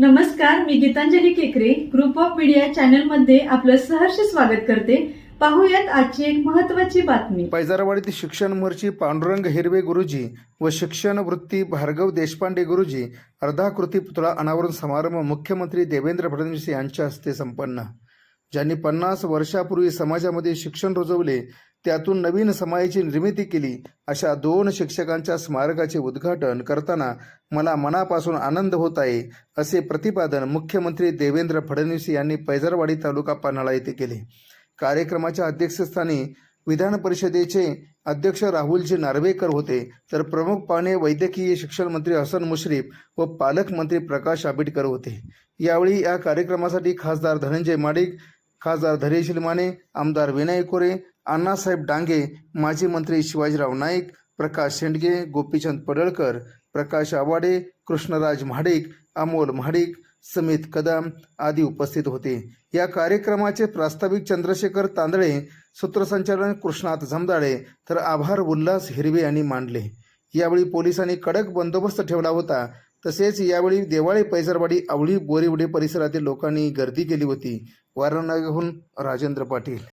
नमस्कार मी गीतांजली केकरे. Group of media चॅनलमध्ये आपलं सहर्ष स्वागत करते. पाहूयात आजची एक महत्वाची बातमी. पैजारवाडीतील शिक्षण महर्षी पांडुरंग हिरवे गुरुजी व शिक्षण वृत्ती भार्गव देशपांडे गुरुजी अर्धाकृती पुतळा अनावरण समारंभ मुख्यमंत्री देवेंद्र फडणवीस यांच्या हस्ते संपन्न. ज्यांनी पन्नास वर्षापूर्वी समाजामध्ये शिक्षण रुजवले त्यातून नवीन समाजाची निर्मिती केली अशा दोन शिक्षकांच्या स्मारकाचे उद्घाटन करताना मला मनापासून आनंद होत आहे असे प्रतिपादन मुख्यमंत्री देवेंद्र फडणवीस यांनी पैजारवाडी तालुका पान्हाळा येथे केले. कार्यक्रमाच्या अध्यक्षस्थानी विधान परिषदेचे अध्यक्ष राहुलजी नार्वेकर होते तर प्रमुख पाहुणे वैद्यकीय शिक्षण मंत्री हसन मुश्रीफ व पालकमंत्री प्रकाश आंबेडकर होते. यावेळी या कार्यक्रमासाठी खासदार धनंजय माडिक खासदार धैर्यशील माने आमदार विनय कोरे अण्णासाहेब डांगे माजी मंत्री शिवाजीराव नाईक प्रकाश शेंडगे गोपीचंद पडळकर प्रकाश आवाडे कृष्णराज महाडिक अमोल महाडिक समित कदम आदी उपस्थित होते. या कार्यक्रमाचे प्रास्ताविक चंद्रशेखर तांदळे सूत्रसंचालन कृष्णात झमदाळे तर आभार उल्हास हिरवे यांनी मांडले. यावेळी पोलिसांनी कडक बंदोबस्त ठेवला होता. तसेच यावेळी देवाळे पैसरवाडी आवळी गोरीवडे परिसरातील लोकांनी गर्दी केली होती. वारणाहून Rajendra Patil.